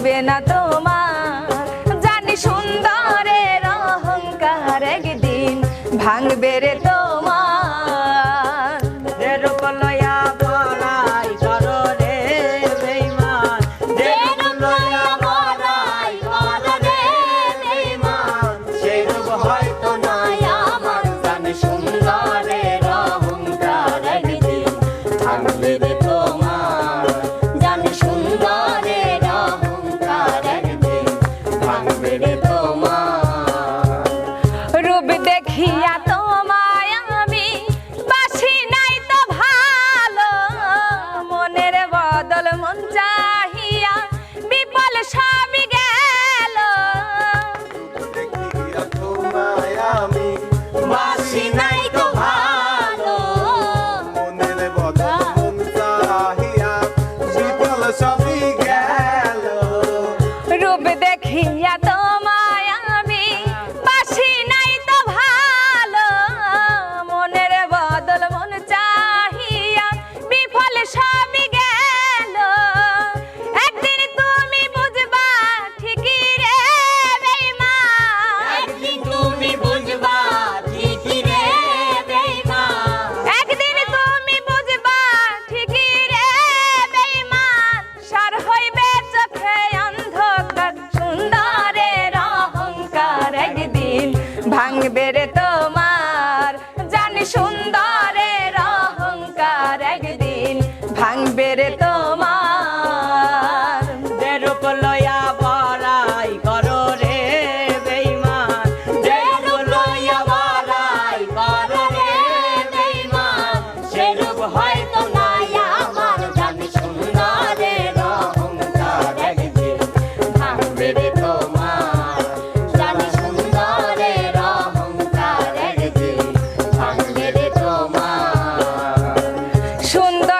করবে না তোমার। জানি সুন্দরের অহংকার একদিন ভাঙবে রে তোমার। লয়া বলাই রে জানি সুন্দরের অহংকার একদিন ভাঙবে রে তোমার। দেখিয়া তোমায় আমি বাসি নাই তো ভালো। মনের বদল মন চাহিয়া বিপল সবই গেল। বাসি নাই তো ভালো। মনের বদল মন রূপ দেখিয়া সুন্দর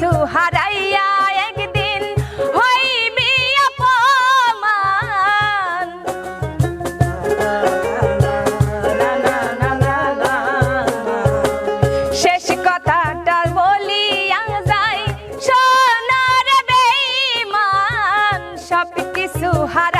কিছু হারাইয়া একদিন শেষ সোনার হারাই